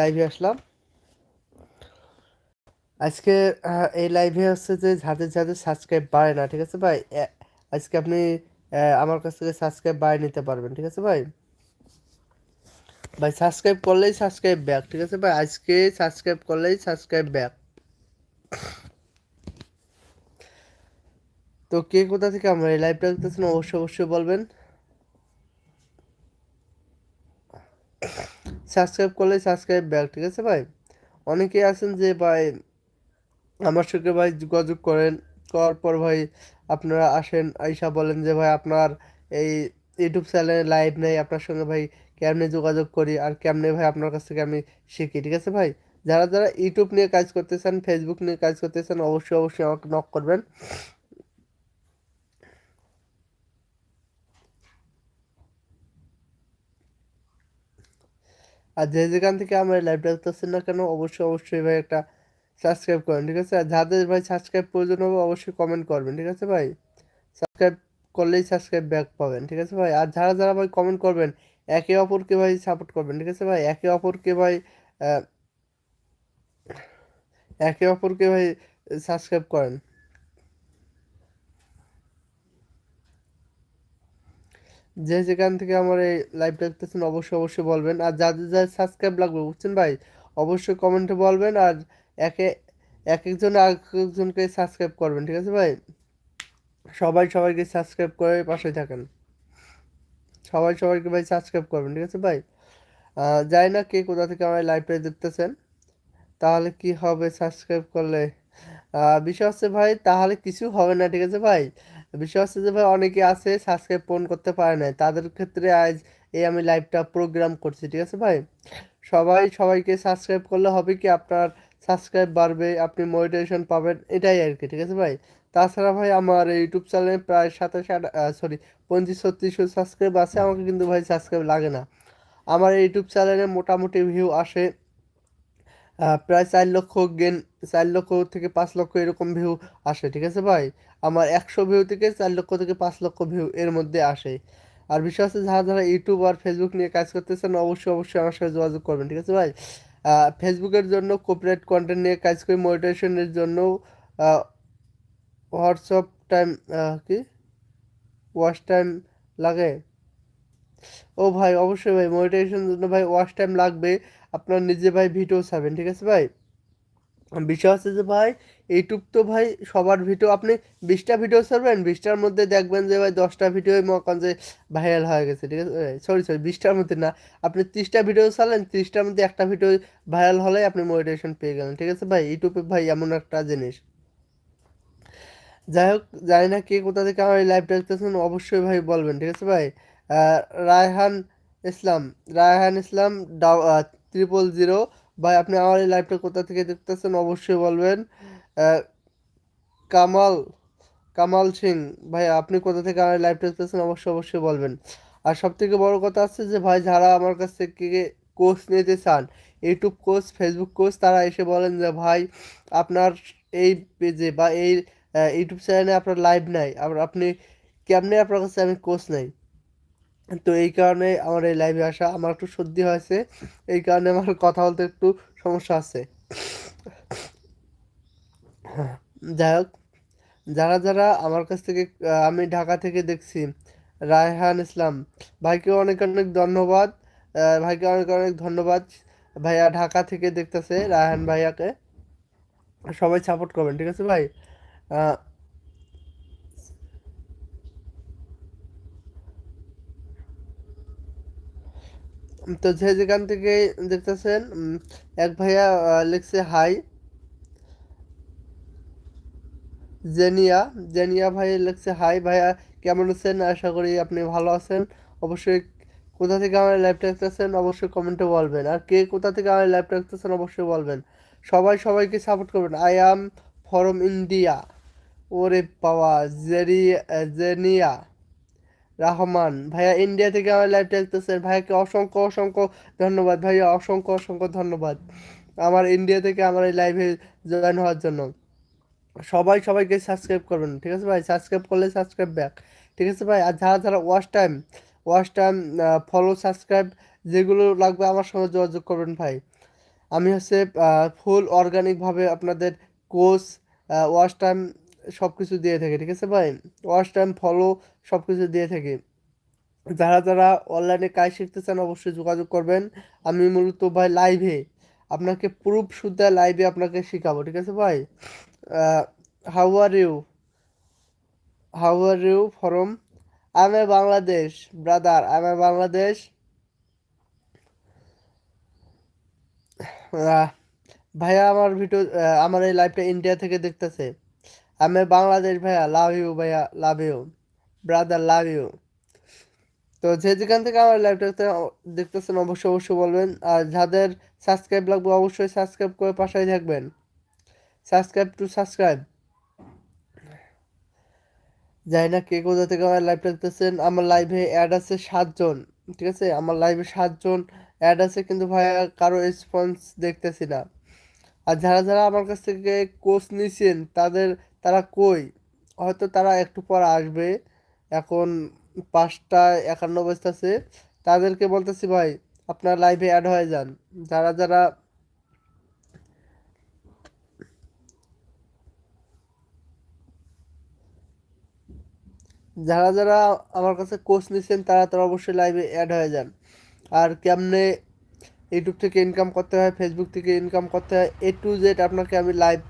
লাইভে আসলাম। আজকে এই লাইভে হচ্ছে যে যাদের যাদের সাবস্ক্রাইব বাড়ে না, ঠিক আছে ভাই? আজকে আপনি আমার কাছ থেকে সাবস্ক্রাইব বাড়িয়ে নিতে পারবেন, ঠিক আছে ভাই? ভাই সাবস্ক্রাইব করলেই সাবস্ক্রাইব ব্যাক ঠিক আছে ভাই? আজকে সাবস্ক্রাইব করলেই সাবস্ক্রাইব ব্যাক তো কে কোথা থেকে আমরা এই লাইভটা দেখতেছেন, অবশ্যই অবশ্যই বলবেন। সাবস্ক্রাইব করলে সাবস্ক্রাইব ব্যাক ঠিক আছে ভাই? অনেকেই আছেন যে ভাই, আমার সঙ্গে ভাই যোগাযোগ করেন, করার পর ভাই আপনারা আসেন, আইসা বলেন যে ভাই আপনার এই ইউটিউব চ্যানেলে লাইভ নেই, আপনার সঙ্গে ভাই কেমনে যোগাযোগ করি আর কেমনে ভাই আপনার কাছ থেকে আমি শিখি, ঠিক আছে ভাই? যারা যারা ইউটিউব নিয়ে কাজ করতেছেন ফেসবুক নিয়ে কাজ করতেছেন অবশ্যই অবশ্যই আমাকে নক করবেন। আর যে যেখান থেকে আমার লাইভটা দেখতেছেন না কেন, অবশ্যই অবশ্যই ভাই একটা সাবস্ক্রাইব করেন, ঠিক আছে? আর যাদের ভাই সাবস্ক্রাইব প্রয়োজন হবে, অবশ্যই কমেন্ট করবেন, ঠিক আছে ভাই? সাবস্ক্রাইব করলেই সাবস্ক্রাইব ব্যাক পাবেন, ঠিক আছে ভাই? আর যারা যারা ভাই কমেন্ট করবেন, একে অপরকে ভাই সাপোর্ট করবেন, ঠিক আছে ভাই? একে অপরকে ভাই একে অপরকে ভাই সাবস্ক্রাইব করেন। যে যেখান থেকে আমার এই লাইভ দেখতেছেন, অবশ্যই অবশ্যই বলবেন। আর যাদের যাদের সাবস্ক্রাইব লাগবে, বুঝছেন ভাই? অবশ্যই কমেন্টে বলবেন আর একে এক একজন এক একজনকে সাবস্ক্রাইব করবেন, ঠিক আছে ভাই? সবাই সবাইকে সাবস্ক্রাইব করে পাশে থাকেন। সবাই সবাইকে ভাই সাবস্ক্রাইব করবেন, ঠিক আছে ভাই? যাই না কে কোথা থেকে আমার লাইভটা দেখতেছেন, তাহলে কি হবে সাবস্ক্রাইব করলে? বিষয় হচ্ছে ভাই, তাহলে কিছু হবে না, ঠিক আছে ভাই? বিষয় হচ্ছে যে ভাই, অনেকে আছে সাবস্ক্রাইব পূরণ করতে পারে না তাদের ক্ষেত্রে আজ এই আমি লাইভটা প্রোগ্রাম করছি, ঠিক আছে ভাই? সবাই, সবাইকে সাবস্ক্রাইব করলে হবে কি আপনার সাবস্ক্রাইব বাড়বে, আপনি মোটিভেশন পাবেন, এটাই আর কি, ঠিক আছে ভাই? তাছাড়া ভাই, আমার ইউটিউব চ্যানেলে প্রায় সাতাশ সরি পঁচিশ ছত্রিশশো সাবস্ক্রাইব আছে, আমাকে কিন্তু ভাই সাবস্ক্রাইব লাগে না। আমার ইউটিউব চ্যানেলে মোটামুটি ভিউ আসে প্রায় চার লক্ষ গেন চার লক্ষ থেকে পাঁচ লক্ষ এরকম ভিউ আসে, ঠিক আছে ভাই? আমার একশো ভিউ থেকে চার লক্ষ থেকে পাঁচ লক্ষ ভিউ এর মধ্যে আসে। আর আছে যারা যারা ইউটিউব আর ফেসবুক নিয়ে কাজ করতেছেন, অবশ্যই অবশ্যই আমার সাথে যোগাযোগ করবেন, ঠিক আছে ভাই? ফেসবুকের জন্য কপিরাইট কন্টেন্ট নিয়ে কাজ করি মোটিভেশনের জন্য হোয়াটসঅ্যাপ টাইম কি? ওয়াশ টাইম লাগে। ও ভাই, অবশ্যই ভাই মোটিভেশনের জন্য ভাই ওয়াশ টাইম লাগবে। আপনার নিজে ভাই ভিডিও ছাড়বেন, ঠিক আছে ভাই? বিষয় হচ্ছে যে ভাই ইউটিউব তো ভাই সবার ভিডিও আপনি বিশটা ভিডিও ছাড়বেন, বিশটার মধ্যে দেখবেন যে ভাই দশটা ভিডিও মকন যে ভাইরাল হয়ে গেছে, ঠিক আছে? সরি সরি বিশটার মধ্যে না, আপনি ত্রিশটা ভিডিও ছাড়লেন, ত্রিশটার মধ্যে একটা ভিডিও ভাইরাল হলে আপনি মোটিভেশন পেয়ে গেলেন, ঠিক আছে ভাই? ইউটিউবে ভাই এমন একটা জিনিস। যাই হোক, জানি না কে কোথা থেকে আমার এই লাইভটা দেখতেছেন, অবশ্যই ভাই বলবেন, ঠিক আছে ভাই? রায়হান ইসলাম রায়হান ইসলাম ট্রিপল জিরো ভাই, আপনি আমার এই লাইভটা কোথা থেকে দেখতেছেন অবশ্যই বলবেন। কামাল কামাল সিং, ভাই, আপনি কোথা থেকে আমার লাইভটা দেখতেছেন অবশ্যই অবশ্যই বলবেন। আর সব থেকে বড় কথা আছে যে, ভাই, যারা আমার কাছ থেকে কোর্স নিতে চান ইউটিউব কোর্স ফেসবুক কোর্স তারা এসে বলেন যে, ভাই, আপনার এই পেজে বা এই ইউটিউব চ্যানেলে আপনার লাইভ নাই। আবার আপনি, কেমনে আপনার কাছে আমি কোর্স নেই? তো এই কারণে আমার এই লাইভে আসা আমার একটু সর্দি হয়েছে, এই কারণে আমার কথা বলতে একটু সমস্যা আছে। যাই হোক, যারা যারা আমার কাছ থেকে আমি ঢাকা থেকে দেখছি, রায়হান ইসলাম, ভাইকে অনেক অনেক ধন্যবাদ ভাইকে অনেক অনেক ধন্যবাদ। ভাইয়া ঢাকা থেকে দেখতেছে রায়হান ভাইয়াকে। সবাই সাপোর্ট করবেন, ঠিক আছে ভাই? তো যে যেখান থেকে দেখতেছেন এক ভাইয়া লিখছে, হাই। জেনিয়া জেনিয়া ভাই লিখছে, হাই ভাইয়া, কেমন আছেন? আশা করি আপনি ভালো আছেন। অবশ্যই কোথা থেকে আমার লাইভটা দেখতেছেন, অবশ্যই কমেন্টে বলবেন। আর কে কোথা থেকে আমার লাইভটা দেখতেছেন, অবশ্যই বলবেন। সবাই সবাইকে সাপোর্ট করবেন। আই অ্যাম ফরম ইন্ডিয়া ওরে পাওয়া জেরি জেনিয়া। রহমান, ভাইয়া ইন্ডিয়া থেকে আমার লাইভ দেখতেছেন ভাইয়াকে অসংখ্য অসংখ্য ধন্যবাদ। ভাইয়া, অসংখ্য অসংখ্য ধন্যবাদ আমার ইন্ডিয়া থেকে আমার এই লাইভে জয়েন হওয়ার জন্য। সবাই সবাইকে সাবস্ক্রাইব করবেন, ঠিক আছে ভাই? সাবস্ক্রাইব করলে সাবস্ক্রাইব ব্যাক ঠিক আছে ভাই? আর যারা যারা watch time watch time follow subscribe যেগুলো লাগবে আমার সঙ্গে যোগাযোগ করবেন ভাই। আমি হচ্ছে ফুল অর্গানিকভাবে আপনাদের কোচ ওয়াচ টাইম সব কিছু দিয়ে থাকে, ঠিক আছে ভাই? ওয়াশ টাইম ফলো সব কিছু দিয়ে থাকে। যারা যারা অনলাইনে কাজ শিখতে চান, অবশ্যই যোগাযোগ করবেন। আমি মূলত ভাই লাইভে আপনাকে প্রুফ শুদ্ধ লাইভে আপনাকে শেখাবো, ঠিক আছে ভাই? How are you how are you from I Bangladesh brother I Bangladesh ভাইয়া আমার ভিডিও আমার এই লাইভটা ইন্ডিয়া থেকে দেখতেছে। আমি বাংলাদেশ ভাইয়া লাভ ইউ ভাইয়া love you brother love you তো যে যেখান থেকে আমার লাইভটা দেখতেছেন, অবশ্যই অবশ্যই বলবেন। আর যাদের সাবস্ক্রাইব লাগবে, অবশ্যই সাবস্ক্রাইব করে পাশাই থাকবেন। সাবস্ক্রাইব টু সাবস্ক্রাইব যাই না কে কোথা থেকে আমার লাইভটা দেখতেছেন। আমার লাইভে অ্যাড আছে সাতজন, ঠিক আছে? আমার লাইভে সাতজন অ্যাড আছে, কিন্তু ভাইয়া কারও রেসপন্স দেখতেছি না। আর যারা যারা আমার কাছ থেকে কোর্স নিছেন, তাদের তারা কই? হয়তো তারা একটু পর আসবে। এখন পাঁচটা একান্ন বাজতেছে। তাদেরকে বলতেছি, ভাই, আপনার লাইভে অ্যাড হয়ে যান। যারা যারা যারা যারা আমার কাছে কোর্স নিচ্ছেন তারা তারা অবশ্যই লাইভে অ্যাড হয়ে যান। আর কেমনে ইউটিউব থেকে ইনকাম করতে হয় ফেসবুক থেকে ইনকাম করতে হয় এ টু জেড আপনাকে আমি লাইভ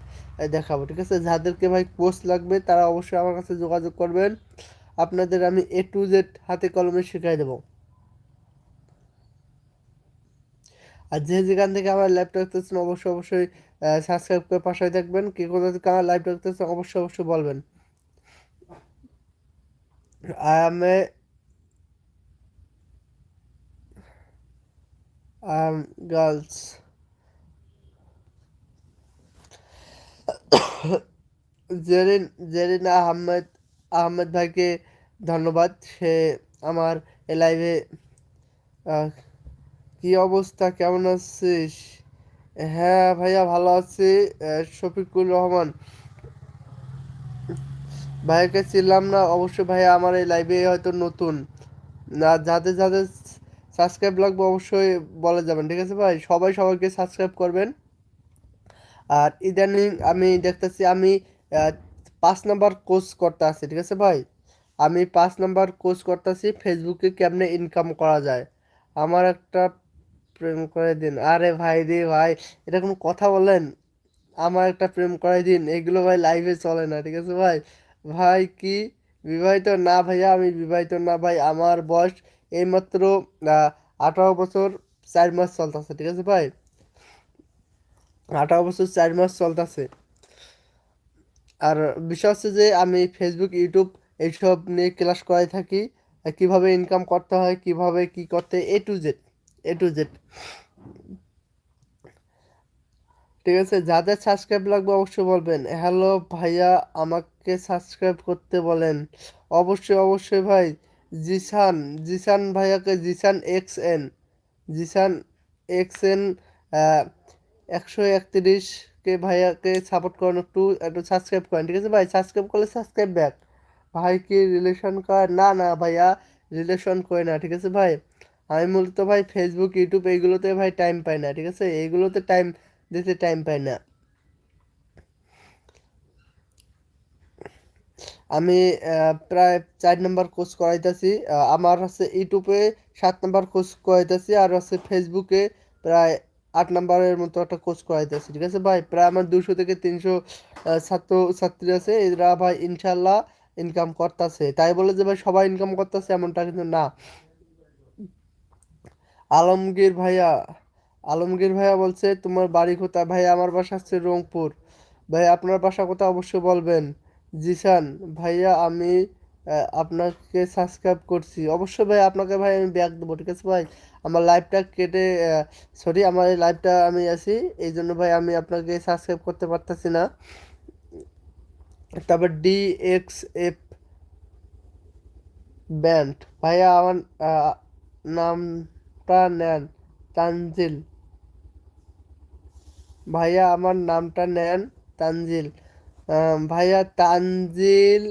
দেখাবো, ঠিক আছে? যাদেরকে ভাই কোর্স লাগবে, তারা অবশ্যই আমার কাছে যোগাযোগ করবেন। আপনাদের আমি এ টু জেড হাতে কলমে শেখাই দেবো। আর যে যেখান থেকে আমার লাইভটা দেখতেছেন, অবশ্যই অবশ্যই সাবস্ক্রাইব করে পাশে থাকবেন। কে কোথা থেকে আমার লাইভটা দেখতেছেন, অবশ্যই অবশ্যই বলবেন। A um. জেরিন জেরিন আহমেদ আহমেদ ভাইকে ধন্যবাদ। সে আমার এ লাইভে কি অবস্থা? কেমন আছিস? হ্যাঁ ভাইয়া ভালো আছি শফিকুল রহমান। ভাইয়াকে চিনলাম না, অবশ্যই ভাইয়া আমার এই লাইভে হয়তো নতুন। না, যাদের যাদের সাবস্ক্রাইব লাগবে অবশ্যই বলে যাবেন, ঠিক আছে ভাই? সবাই সবাইকে সাবস্ক্রাইব করবেন। আর ইদানিং আমি দেখতেছি আমি পাঁচ নাম্বার কোর্স করতে আছি ঠিক আছে ভাই? আমি পাঁচ নাম্বার কোর্স করতেছি ফেসবুকে কেমনে ইনকাম করা যায়? আমার একটা প্রেম করে দিন। আরে ভাই রে ভাই, এটা কোনো কথা বলেন? আমার একটা প্রেম করাই দিন। এগুলো ভাই লাইভে চলে না, ঠিক আছে ভাই? ভাই কি? বিবাহিত না ভাইয়া, আমি বিবাহিত না ভাই। আমার বয়স এইমাত্র আঠারো বছর, চার মাস চলতেছে, ঠিক আছে ভাই? আঠারো বছর চার মাস চলতেছে। আর বিষয় হচ্ছে যে, আমি ফেসবুক ইউটিউব এইসব নিয়ে ক্লাস করাই থাকি, কীভাবে ইনকাম করতে হয়, কীভাবে কি করতে A to Z A to Z ঠিক আছে, যাদের সাবস্ক্রাইব লাগবে অবশ্যই বলবেন। হ্যালো ভাইয়া, আমাকে সাবস্ক্রাইব করতে বলেন। অবশ্যই অবশ্যই ভাই। জিসান জিসান ভাইয়াকে Zisan X N Zisan X N একশো একত্রিশকে ভাইয়াকে সাপোর্ট করেন একটু একটু সাবস্ক্রাইব করেন, ঠিক আছে? ভাই সাবস্ক্রাইব করলে সাবস্ক্রাইব ব্যাক ভাই, কি রিলেশন করে? না না, ভাইয়া রিলেশন করে না, ঠিক আছে ভাই? আমি মূলত ভাই ফেসবুক ইউটিউব এইগুলোতে ভাই টাইম পাই না, ঠিক আছে? এইগুলোতে টাইম দিতে টাইম পাই না। আমি প্রায় চার নম্বর কোর্স করাইতেছি। আমার হচ্ছে ইউটিউবে সাত নম্বর কোর্স করাইতেছি আর হচ্ছে ফেসবুকে প্রায় আট নম্বরের মতো একটা কোর্স করাইতেছি ঠিক আছে ভাই? প্রায় আমার দুশো থেকে তিনশো ছাত্র, ছাত্রী আছে, এরা ভাই ইনশাল্লাহ ইনকাম করতেছে। তাই বলে যে ভাই সবাই ইনকাম করতেছে এমনটা কিন্তু না। আলমগীর ভাইয়া আলমগীর ভাইয়া বলছে, তোমার বাড়ি কোথায়? ভাই, আমার বাসা হচ্ছে রংপুর। ভাই, আপনার বাসা কোথায় অবশ্যই বলবেন। জিসান ভাইয়া, আমি আপনাকে সাবস্ক্রাইব করছি। অবশ্যই ভাই, আপনাকে ভাই আমি ব্যাগ দেবো, ঠিক আছে ভাই? আমার লাইভটা কেটে সরি আমার এই লাইভটা আমি আছি, এই জন্য ভাই আমি আপনাকে সাবস্ক্রাইব করতে পারতেছি না। তারপর ডি এক্স এফ ব্যান্ড ভাইয়া আমার নামটা নেন, তানজিল। ভাইয়া আমার নামটা নেন, তানজিল। ভাইয়া তানজিল,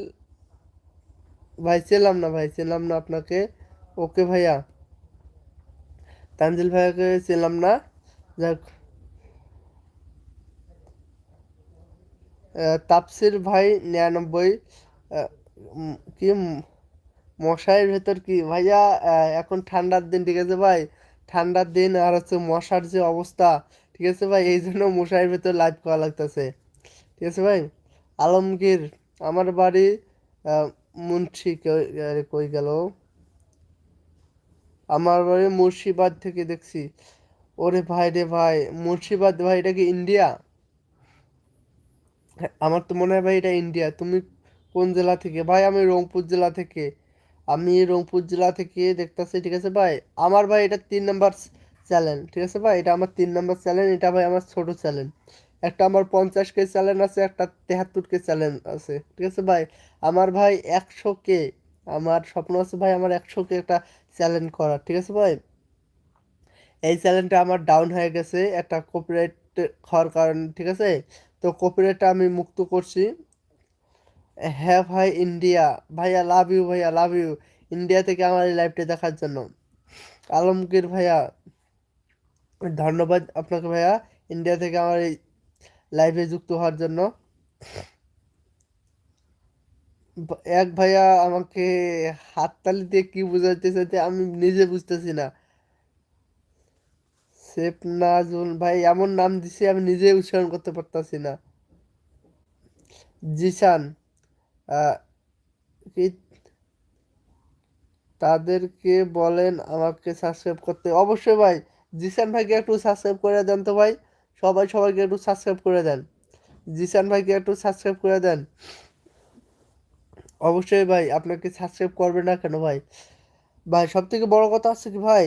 ভাই ছিলাম না, ভাই ছিলাম না আপনাকে। ওকে ভাইয়া। তানজিল ভাইকে ছিলাম না। যাক। তাপসির ভাই নিরানব্বই। কি মশাইয়ের ভেতর কি? ভাইয়া এখন ঠান্ডার দিন, ঠিক আছে ভাই? ঠান্ডার দিন আর হচ্ছে মশার যে অবস্থা, ঠিক আছে ভাই? এই জন্য মশাইয়ের ভেতর লাইভ করা লাগতেছে। ঠিক আছে ভাই? আলমগীর, আমার বাড়ি মুন্সি কই গেল? আমার বাড়ি মুর্শিবাদ থেকে দেখছি। ওরে ভাই রে ভাই মুর্শিবাদ ভাই, এটা কি ইন্ডিয়া? আমার তো মনে হয় ভাই এটা ইন্ডিয়া। তুমি কোন জেলা থেকে? ভাই, আমি রংপুর জেলা থেকে। আমি রংপুর জেলা থেকে দেখতেছি, ঠিক আছে ভাই? আমার ভাই, এটা তিন নাম্বার চ্যানেল, ঠিক আছে ভাই? এটা আমার তিন নাম্বার চ্যানেল, এটা ভাই আমার ছোট চ্যানেল। একটা আমার পঞ্চাশ কে চ্যানেল আছে, একটা তেহাত্তর কে চ্যানেল আছে, ঠিক আছে ভাই? আমার ভাই একশো কে আমার স্বপ্ন আছে ভাই আমার একশো কে একটা চ্যালেঞ্জ করার, ঠিক আছে ভাই? এই চ্যানেলটা আমার ডাউন হয়ে গেছে, একটা কপিরাইট হওয়ার কারণ, ঠিক আছে? তো কপিরাইটটা আমি মুক্ত করছি। হ্যাঁ ভাই ইন্ডিয়া ভাইয়া লাভ ইউ ভাইয়া লাভ ইউ ইন্ডিয়া থেকে আমার এই লাইভটা দেখার জন্য। আলমগীর ভাইয়া, ধন্যবাদ আপনাকে ভাইয়া। ইন্ডিয়া থেকে আমার এই লাইভে যুক্ত হওয়ার জন্য। এক ভাইয়া আমাকে হাততালি দিয়ে কি বুঝাইতে চাইতে আমি নিজে বুঝতেছি না। সেফ নাজুল ভাই, এমন নাম দিছে আমি নিজে উচ্চারণ করতে পারতাছি না। জিসান তাদেরকে বলেন আমাকে সাবস্ক্রাইব করতে। অবশ্যই ভাই জিসান ভাইকে একটু সাবস্ক্রাইব করে দেন তো ভাই। সবাই সবাইকে একটু সাবস্ক্রাইব করে দেন। জিসান ভাইকে একটু সাবস্ক্রাইব করে দেন। অবশ্যই ভাই আপনাকে সাবস্ক্রাইব করবে না কেন ভাই? ভাই সব থেকে বড় কথা হচ্ছে কি ভাই,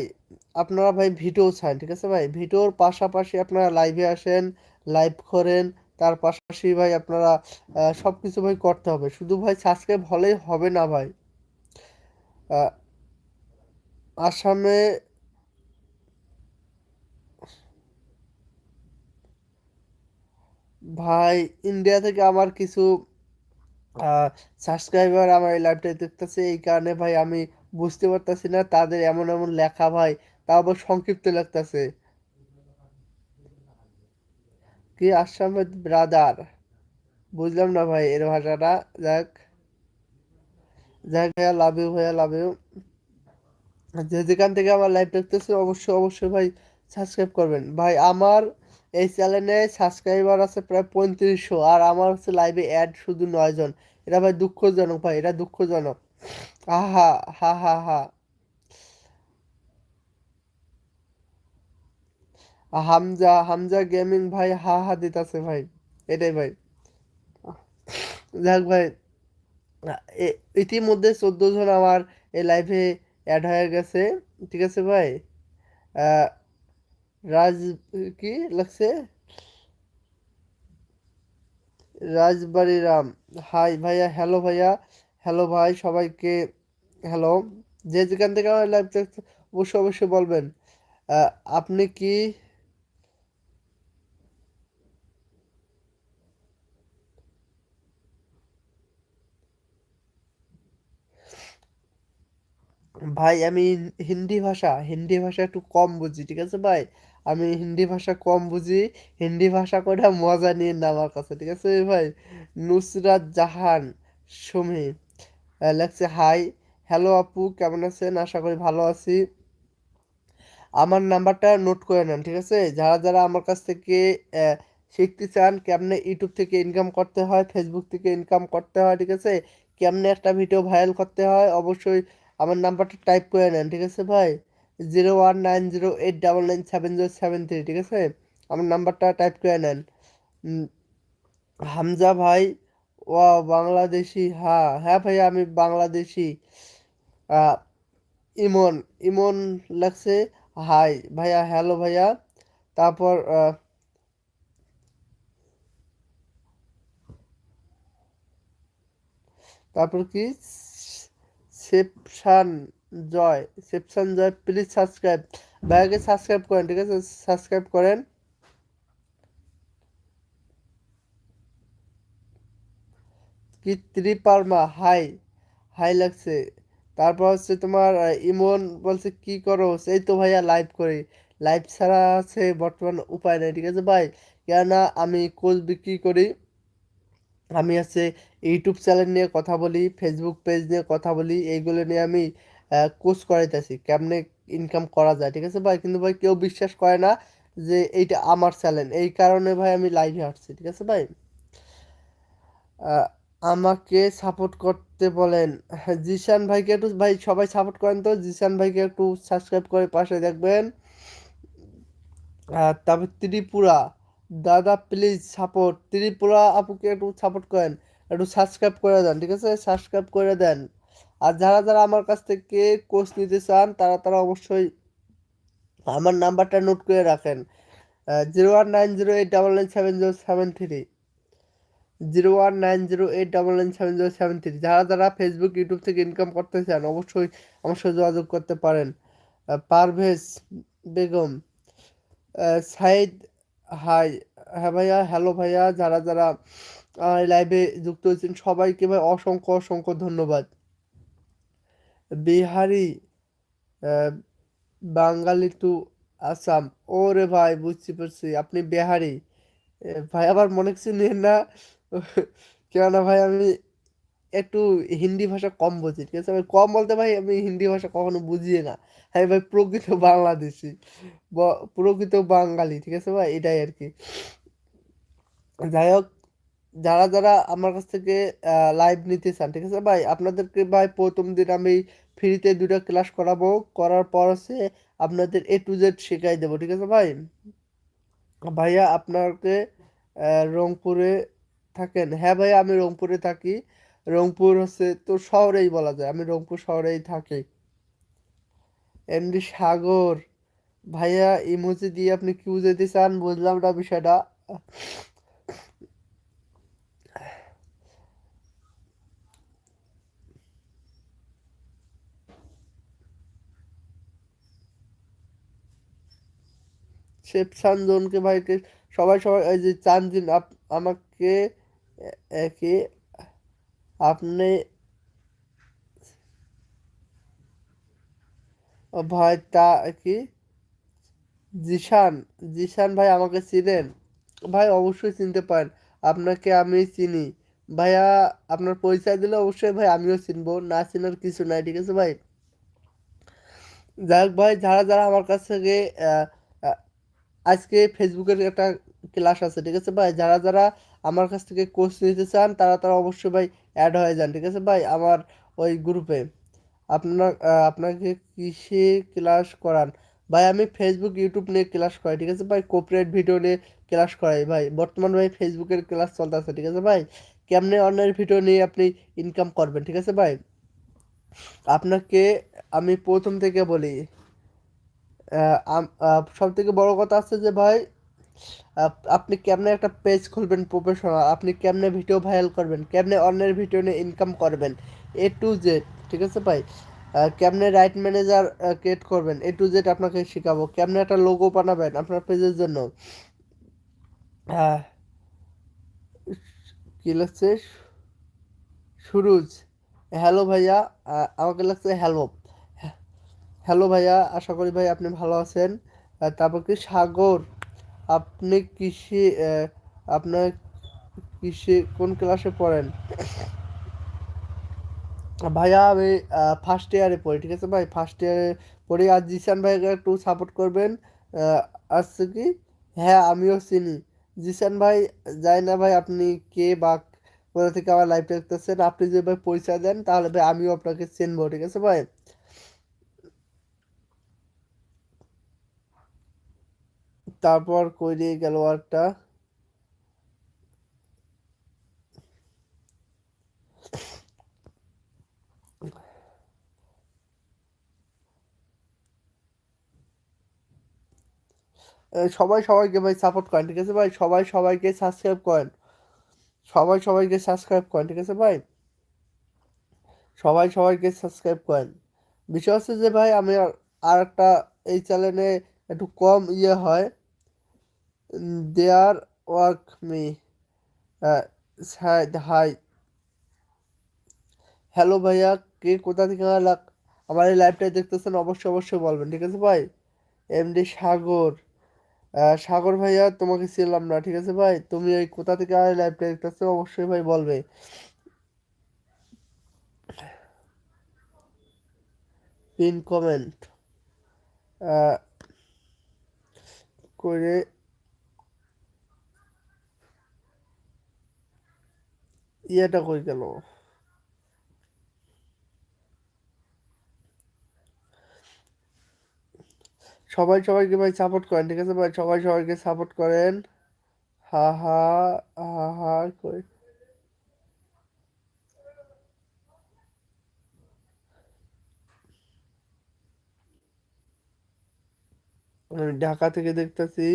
আপনারা ভাই ভিডিও চান ঠিক আছে ভাই? ভিডিওর পাশাপাশি আপনারা লাইভে আসেন লাইভ করেন, তার পাশাপাশি ভাই আপনারা সব কিছু ভাই করতে হবে। শুধু ভাই সাবস্ক্রাইব হলেই হবে না ভাই। আসামে ভাই ইন্ডিয়া থেকে আমার কিছু সাবস্ক্রাইবার আমার এই লাইভটা দেখতেছে, এই কারণে ভাই আমি বুঝতে পারতেছি না তাদের এমন এমন লেখা ভাই, তা আবার সংক্ষিপ্ত লাগতেছে। কি আসামের ব্রাদার বুঝলাম না ভাই এর ভাষাটা, যাক। যাক ভাইয়া লাভ ইউ ভাইয়া লাভ ইউ যে যেখান থেকে আমার লাইভ দেখতেছে, অবশ্যই অবশ্যই ভাই সাবস্ক্রাইব করবেন। ভাই আমার এই চ্যানেলে সাবস্ক্রাইবার আছে প্রায় পঁয়ত্রিশশো, আর আমার হচ্ছে লাইভে অ্যাড শুধু নয় জন এটা ভাই দুঃখজনক ভাই, এটা দুঃখজনক। আহা, হা হা হা। হামজা হামজা গেমিং ভাই হা হা দিতাছে ভাই। এটাই ভাই। যাক ভাই ইতিমধ্যে চোদ্দ জন আমার এই লাইভে অ্যাড হয়ে গেছে। ঠিক আছে ভাই? রাজ কি লাগছে? রাজবাড়ি রাম হাই ভাইয়া হ্যালো ভাইয়া। হ্যালো ভাই, সবাইকে হ্যালো যে যেখান থেকে আমার লাইভ অবশ্যই অবশ্যই বলবেন। আপনি কি ভাই, আমি হিন্দি ভাষা হিন্দি ভাষা একটু কম বুঝি, ঠিক আছে ভাই? আমি হিন্দি ভাষা কম বুঝি, হিন্দি ভাষা করে মজা নিয়ে না আমার কাছে ঠিক আছে ভাই? নুসরাত জাহান, সুমি লেখছে হাই হ্যালো আপু, কেমন আছেন? আশা করি ভালো আছি। আমার নাম্বারটা নোট করে নেন, ঠিক আছে? যারা যারা আমার কাছ থেকে শিখতে চান কেমনে ইউটিউব থেকে ইনকাম করতে হয় ফেসবুক থেকে ইনকাম করতে হয়, ঠিক আছে? কেমনে একটা ভিডিও ভাইরাল করতে হয়, অবশ্যই আমার নাম্বারটা টাইপ করে নেন, ঠিক আছে ভাই? Zero one nine zero eight double nine seven zero seven three ঠিক আছে? আমার নাম্বারটা টাইপ করে নেন। হামজা ভাই ও বাংলাদেশি হ্যাঁ হ্যাঁ ভাইয়া আমি বাংলাদেশি। ইমন ইমন লাগছে হাই ভাইয়া হ্যালো ভাইয়া। তারপর তারপর কি? সেপশান। জয়। সেপশান জয় প্লিজ সাবস্ক্রাইব ভাইয়াকে সাবস্ক্রাইব করেন, ঠিক আছে? সাবস্ক্রাইব করেন। কি ত্রিপার্মা হাই হাই লাগছে। তারপর হচ্ছে তোমার ইমন বলছে, কি করো? এই তো ভাইয়া লাইভ করি। লাইভ ছাড়া আছে বর্তমান উপায় নেই, ঠিক আছে ভাই? কেননা আমি কোচ বিক্রি করি। আমি আছে ইউটিউব চ্যানেল নিয়ে কথা বলি ফেসবুক পেজ নিয়ে কথা বলি, এইগুলো নিয়ে আমি কোর্স করাইতেছি, কেমনে ইনকাম করা যায়, ঠিক আছে ভাই? কিন্তু ভাই কেউ বিশ্বাস করে না যে এইটা আমার চ্যানেল এই কারণে ভাই আমি লাইভে আসছি ঠিক আছে ভাই? আমাকে সাপোর্ট করতে বলেন। জিশান ভাইকে একটু, ভাই সবাই সাপোর্ট করেন তো? জিশান ভাইকে একটু সাবস্ক্রাইব করে পাশে দেখবেন। তারপর ত্রিপুরা। দাদা প্লিজ সাপোর্ট ত্রিপুরা আপুকে একটু সাপোর্ট করেন। একটু সাবস্ক্রাইব করে দেন, ঠিক আছে? সাবস্ক্রাইব করে দেন। আর যারা যারা আমার কাছ থেকে কোর্স নিতে চান, তারা তারা অবশ্যই আমার নাম্বারটা নোট করে রাখেন। Zero one nine zero eight double nine seven zero seven three zero one nine zero eight double nine seven zero seven three যারা যারা ফেসবুক ইউটিউব থেকে ইনকাম করতে চান, অবশ্যই আমার সাথে যোগাযোগ করতে পারেন। পারভেজ বেগম সাইদ হাই হ্যাঁ ভাইয়া হ্যালো ভাইয়া, যারা যারা লাইভে যুক্ত হয়েছেন, সবাইকে ভাই অসংখ্য অসংখ্য ধন্যবাদ। বিহারি বাঙালি টু আসাম ওরে ভাই, বুঝতে পারছি, আপনি বিহারি। ভাই, আবার মনে কিছু নেন না, কেননা ভাই, আমি একটু হিন্দি ভাষা কম বুঝি, ঠিক আছে? কম বলতে ভাই, আমি হিন্দি ভাষা কখনো বুঝি না। হ্যাঁ ভাই প্রকৃত বাংলাদেশি প্রকৃত বাঙালি, ঠিক আছে ভাই? এটাই আর কি। যাই হোক যারা যারা আমার কাছ থেকে লাইভ নিতে চান, ঠিক আছে? ভাই, আপনাদেরকে ভাই প্রথম দিন আমি ফ্রিতে দুটো ক্লাস করাবো। করার পর হচ্ছে আপনাদের এ টু জেড শেখাই দেবো, ঠিক আছে ভাই? ভাইয়া, আপনাকে রংপুরে থাকেন? হ্যাঁ ভাইয়া, আমি রংপুরে থাকি। রংপুর হচ্ছে তো শহরেই বলা যায়, আমি রংপুর শহরেই থাকি। এমনি সাগর, ভাইয়া ইমোজি দিয়ে আপনি কি বুঝাইতে চান? বুঝলাম না বিষয়টা। শেফ সানজনকে ভাইকে সবাই সবাই, এই যে চানজিন আমাকে কি আপনি ভাই তা কি? জিশান জিশান ভাই আমাকে চিনেন? ভাই অবশ্যই চিনতে পারেন। আপনাকে আমি চিনি। ভাইয়া আপনার পরিচয় দিলে অবশ্যই ভাই আমিও চিনবো। না চিনার কিছু নাই, ঠিক আছে ভাই? যাই হোক ভাই, যারা যারা আমার কাছ থেকে আজকে ফেসবুকের একটা ক্লাস আছে, ঠিক আছে ভাই? যারা যারা আমার কাছ থেকে কোর্স নিতে চান, তারা তারা অবশ্যই ভাই অ্যাড হয়ে যান, ঠিক আছে ভাই? আমার ওই গ্রুপে আপনার আপনাকে কিসে ক্লাস করান? ভাই, আমি ফেসবুক ইউটিউব নিয়ে ক্লাস করাই, ঠিক আছে ভাই? কোপারেট ভিডিও নিয়ে ক্লাস করাই ভাই। বর্তমান ভাই ফেসবুকের ক্লাস চলতেছে, ঠিক আছে ভাই? কেমনে অনলাইন ভিডিও নিয়ে আপনি ইনকাম করবেন, ঠিক আছে ভাই? আপনাকে আমি প্রথম থেকে বলি সব থেকে বড় কথা আছে যে ভাই আপনি কেমনে একটা পেজ খুলবেন প্রফেশনাল আপনি কেমনে ভিডিও ভাইরাল করবেন, কেমনে অন্যের ভিডিও নিয়ে ইনকাম করবেন এ টু জেড ঠিক আছে ভাই? কেমনে রাইট ম্যানেজার ক্রিয়েট করবেন এ টু জেড আপনাকে শেখাবো, কেমনে একটা লোগো বানাবেন আপনার পেজের জন্য। কি লাগছে? সুরুজ। হ্যালো ভাইয়া আমাকে লাগছে হ্যালো হ্যালো ভাইয়া, আশা করি ভাই আপনি ভালো আছেন। তারপর কি সাগর, আপনি কৃষি আপনার কৃষি কোন ক্লাসে পড়েন? ভাইয়া, আমি ফার্স্ট ইয়ারে পড়ি, ঠিক আছে ভাই? ফার্স্ট ইয়ারে পড়ি। আর জিসান ভাইকে একটু সাপোর্ট করবেন। আসছে কি? হ্যাঁ আমিও চিনি। জিসান ভাই যাই না ভাই আপনি কে বা কোথা থেকে আমার লাইফ দেখতেছেন। আপনি যদি ভাই পয়সা দেন, তাহলে ভাই আমিও আপনাকে চিনবো, ঠিক আছে ভাই? তারপর কই দিয়ে গেল আরটা সবাই সবাইকে ভাই সাপোর্ট করেন, ঠিক আছে ভাই? সবাই সবাইকে সাবস্ক্রাইব করেন। সবাই সবাইকে সাবস্ক্রাইব করেন, ঠিক আছে ভাই? সবাই সবাইকে সাবস্ক্রাইব করেন। বিষয় হচ্ছে যে ভাই, আমি আর একটা এই চ্যানেলে একটু কম ইয়ে হয়। দেয়ার ওয়ার্ক মি হাই। হ্যালো ভাইয়া, কে কোথা থেকে আমার এই লাইভটাই দেখতেছেন, অবশ্যই অবশ্যই বলবেন, ঠিক আছে ভাই? এমডি সাগর। সাগর ভাইয়া, তোমাকে চিনলাম না, ঠিক আছে ভাই? তুমি এই কোথা থেকে আমার লাইভটা দেখতেছো, অবশ্যই ভাই বলবে। Pin comment. করে ইয়েটা কই গেল? সবাই সবাইকে ভাই সাপোর্ট করেন, ঠিক আছে ভাই? সবাই সবাইকে সাপোর্ট করেন। হা হা হা হা করে আমি ঢাকা থেকে দেখতেছি।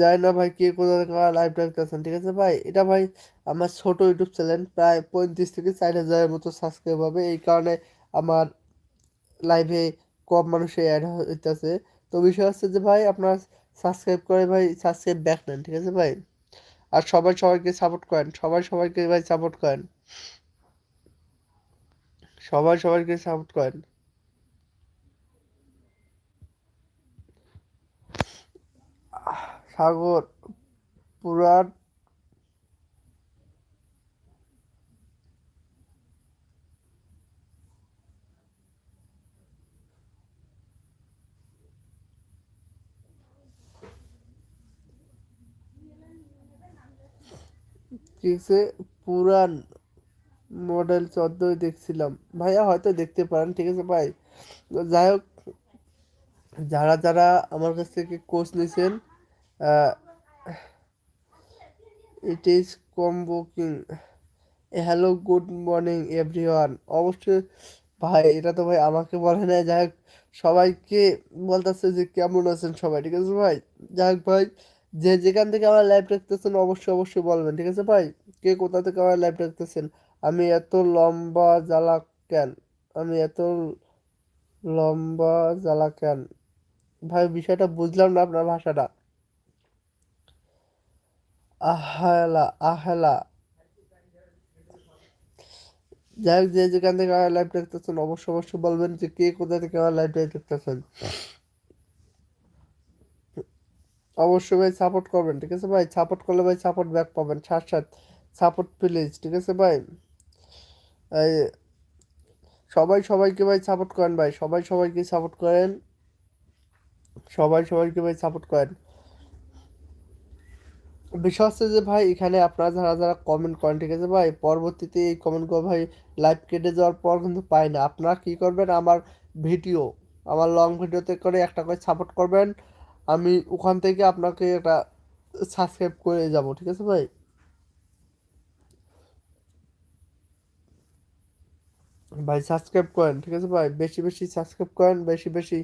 যাই না ভাই কে কোথা লাইভ দেখতেছেন ঠিক আছে ভাই? এটা ভাই আমার ছোট ইউটিউব চ্যানেল প্রায় পঁয়ত্রিশ থেকে চার হাজারের মতো সাবস্ক্রাইব হবে। এই কারণে আমার লাইভে কম মানুষের অ্যাড হইতেছে। তো বিষয় হচ্ছে যে ভাই, আপনার সাবস্ক্রাইব করে ভাই সাবস্ক্রাইব ব্যাক নেন, ঠিক আছে ভাই? আর সবাই সবাইকে সাপোর্ট করেন, সবাই সবাইকে ভাই সাপোর্ট করেন। সবাই সবাইকে সাপোর্ট করেন। সাগর, পুরাণ, কিসে? পুরান মডেল চোদ্দই দেখছিলাম। ভাইয়া হয়তো দেখতে পারেন, ঠিক আছে ভাই? যাই হোক, যারা যারা আমার কাছ থেকে কোর্স নিয়েছেন ইট ইজ কম্বোকিং হ্যালো গুড মর্নিং এভরিওয়ান অবশ্যই, ভাই, এটা তো ভাই আমাকে বলে না যাই হোক, সবাইকে বলতেছে যে কেমন আছেন সবাই, ঠিক আছে ভাই? যাই হোক ভাই, যে যেখান থেকে আমার লাইভ রাখতেছেন অবশ্যই অবশ্যই বলবেন, ঠিক আছে ভাই? কে কোথা থেকে আমার লাইভ রাখতেছেন আমি এত লম্বা, জ্বালা কেন? আমি এত লম্বা, জ্বালা কেন? ভাই, বিষয়টা বুঝলাম না আপনার ভাষাটা। আহেলা আহেলা। যাই হোক, যে যেখান থেকে আমার লাইভ দেখতেছেন অবশ্যই অবশ্যই বলবেন যে কে কোথা থেকে আমার লাইভ দেখতেছেন। অবশ্যই ভাই সাপোর্ট করবেন, ঠিক আছে ভাই? সাপোর্ট করলে ভাই সাপোর্ট ব্যাক পাবেন, সাথ সাথ। সাপোর্ট প্লিজ ঠিক আছে ভাই? এই সবাই সবাইকে ভাই সাপোর্ট করেন ভাই, সবাই সবাইকে সাপোর্ট করেন। সবাই সবাইকে ভাই সাপোর্ট করেন। বিষয় হচ্ছে যে ভাই, এখানে আপনারা যারা যারা কমেন্ট করেন, ঠিক আছে ভাই? পরবর্তীতে এই কমেন্টগুলো ভাই লাইভ কেটে যাওয়ার পর কিন্তু পাই না। আপনারা কী করবেন? আমার ভিডিও আমার লং ভিডিওতে করে একটা করে সাপোর্ট করবেন। আমি ওখান থেকে আপনাকে একটা সাবস্ক্রাইব করে যাব, ঠিক আছে ভাই? ভাই সাবস্ক্রাইব করেন, ঠিক আছে ভাই? বেশি বেশি সাবস্ক্রাইব করেন, বেশি বেশি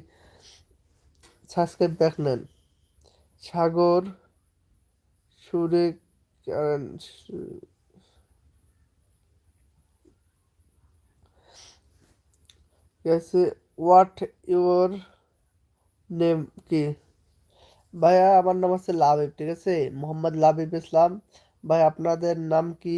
সাবস্ক্রাইব ব্যাক নেন। সাগর সুরে হোয়াট ইউর নেম কি? ভাইয়া, আমার নাম হচ্ছে লাবিব, ঠিক আছে? মোহাম্মদ লাবিব ইসলাম। ভাই, আপনাদের নাম কি?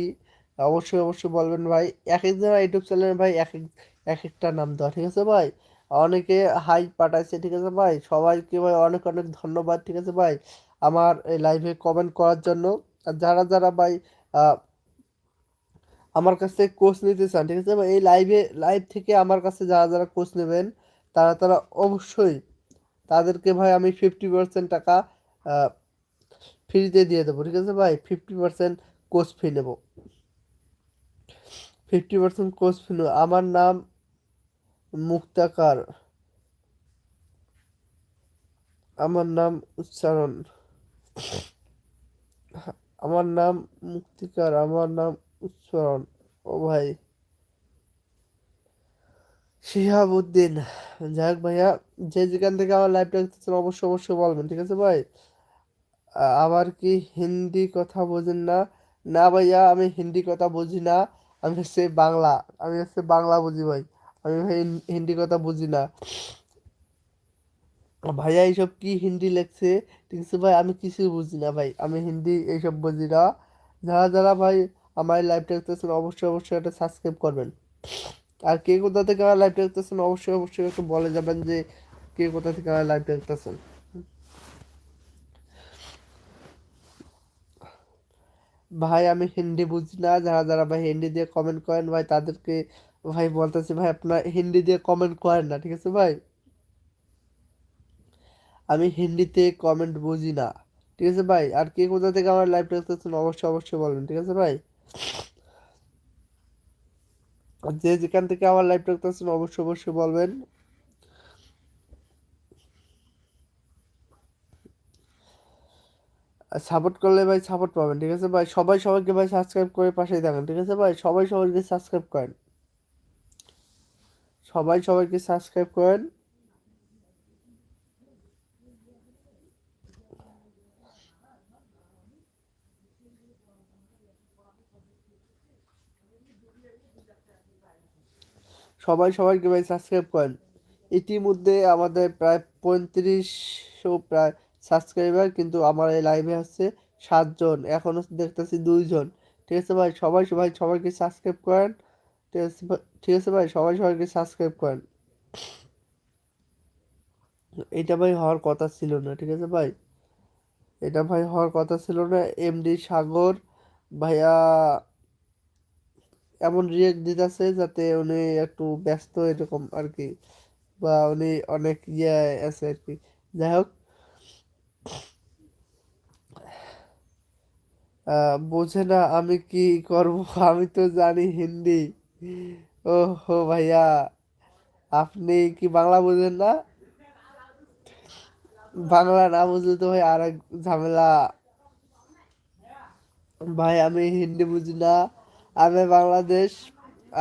অবশ্যই অবশ্যই বলবেন ভাই। এক একজন ইউটিউব চ্যানেলে ভাই এক এক এক একটা নাম দেওয়া, ঠিক আছে ভাই? অনেকে হাই পাঠাইছে, ঠিক আছে ভাই? সবাইকে ভাই অনেক অনেক ধন্যবাদ, ঠিক আছে ভাই? আমার এই লাইভে কমেন্ট করার জন্য। আর যারা যারা ভাই আমার কাছ থেকে কোর্স নিতে চান, ঠিক আছে? এই লাইভে লাইভ থেকে আমার কাছে যারা যারা কোর্স নেবেন, তারা তারা অবশ্যই তাদেরকে ভাই আমি ফিফটি পার্সেন্ট টাকা ফ্রিতে দিয়ে দেবো, ঠিক আছে ভাই? ফিফটি পার্সেন্ট কোর্স ফি নেব। ফিফটি পার্সেন্ট কোর্স ফি নেব। আমার নাম মুক্তাকার। আমার নাম উচ্চারণ। আমার নাম মুক্তিকার, আমার নাম উচ্চারণ। ও ভাই। শিহাবুদ্দিন। যাই হোক ভাইয়া, যে যেখান থেকে আমার লাইভটা দেখতেছেন, অবশ্যই অবশ্যই বলবেন, ঠিক আছে ভাই? আবার কি হিন্দি কথা বোঝেন না? না ভাইয়া, আমি হিন্দি কথা বুঝি না। আমি হচ্ছে বাংলা, আমি হচ্ছে বাংলা বুঝি ভাই। আমি ভাই হিন্দি কথা বুঝি না। ভাইয়া এইসব কি হিন্দি লেখছে? আছে ভাই, আমি কিছু বুঝি না ভাই। আমি হিন্দি এইসব বুঝি না। যারা যারা ভাই আমার লাইভ দেখতেছেন, অবশ্যই অবশ্যই একটা সাবস্ক্রাইব করবেন। আর কে কোথা থেকে আমার লাইভ দেখতেছেন, অবশ্যই অবশ্যই একটু বলে যাবেন যে কে কোথা থেকে আমার লাইভ দেখতেছেন। ভাই, আমি হিন্দি বুঝি না। যারা যারা ভাই হিন্দি দিয়ে কমেন্ট করেন, ভাই তাদেরকে ভাই বলতেছি, ভাই আপনার হিন্দি দিয়ে কমেন্ট করেন না, ঠিক আছে ভাই? আমি হিন্দিতে কমেন্ট বুঝি না। ঠিক আছে ভাই? আর কে কোথা থেকে আমার লাইভ দেখতেছেন অবশ্যই অবশ্যই বলবেন, ঠিক আছে ভাই? যে যেখান থেকে আমার লাইভ দেখতেছেন অবশ্যই অবশ্যই বলবেন। সাপোর্ট করলে ভাই সাপোর্ট পাবেন, ঠিক আছে ভাই? সবাই সবাইকে ভাই সাবস্ক্রাইব করে পাশেই থাকেন, ঠিক আছে ভাই? সবাই সবাইকে সাবস্ক্রাইব করেন। সবাই সবাইকে সাবস্ক্রাইব করেন। সবাই সবাইকে ভাই সাবস্ক্রাইব করেন। ইতিমধ্যে আমাদের প্রায় পঁয়ত্রিশশো প্রায় সাবস্ক্রাইবার কিন্তু আমার এই লাইভে আছে সাতজন এখনও দেখতেছি দুইজন। ঠিক আছে ভাই? সবাই সবাই সবাইকে সাবস্ক্রাইব করেন। ঠিক আছে ঠিক আছে ভাই? সবাই সবাইকে সাবস্ক্রাইব করেন। এটা ভাই হওয়ার কথা ছিল না, ঠিক আছে ভাই? এটা ভাই হওয়ার কথা ছিল না। এমডি সাগর ভাইয়া এমন রিয়েক্ট দিতেছে যাতে উনি একটু ব্যস্ত এরকম আর কি বা উনি অনেক ইয়ে আছে আর কি যাই হোক। বোঝে না আমি কি করব? আমি তো জানি হিন্দি। ও হো ভাইয়া, আপনি কি বাংলা বোঝেন না? বাংলা না বুঝলে তো ভাই আর এক ঝামেলা। ভাই, আমি হিন্দি বুঝি না। আমি বাংলাদেশ,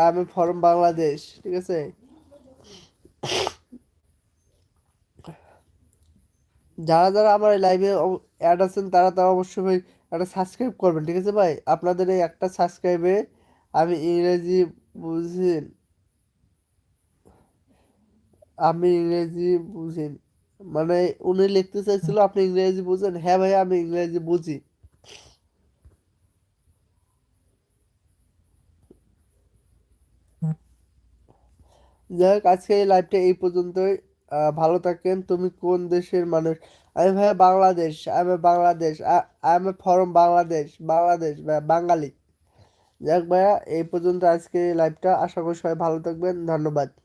আমি ফরম বাংলাদেশ, ঠিক আছে? যারা যারা আমার এই লাইভে অ্যাড আছেন, তারা তারা অবশ্যই ভাই একটা সাবস্ক্রাইব করবেন, ঠিক আছে ভাই? আপনাদের এই একটা সাবস্ক্রাইবে আমি ইংরেজি বুঝি, আমি ইংরেজি বুঝি। মানে উনি লিখতে চাইছিল, আপনি ইংরেজি বুঝেন? হ্যাঁ ভাই, আমি ইংরেজি বুঝি। যাই হোক আজকে এই লাইভটা এই পর্যন্তই। ভালো থাকেন। তুমি কোন দেশের মানুষ? আমি ভাই বাংলাদেশ। আমি বাংলাদেশ। আমি ফরম বাংলাদেশ বাংলাদেশ বাঙালি। যাই হোক ভাইয়া, এই পর্যন্ত আজকে লাইভটা আশা করি সবাই ভালো থাকবেন। ধন্যবাদ।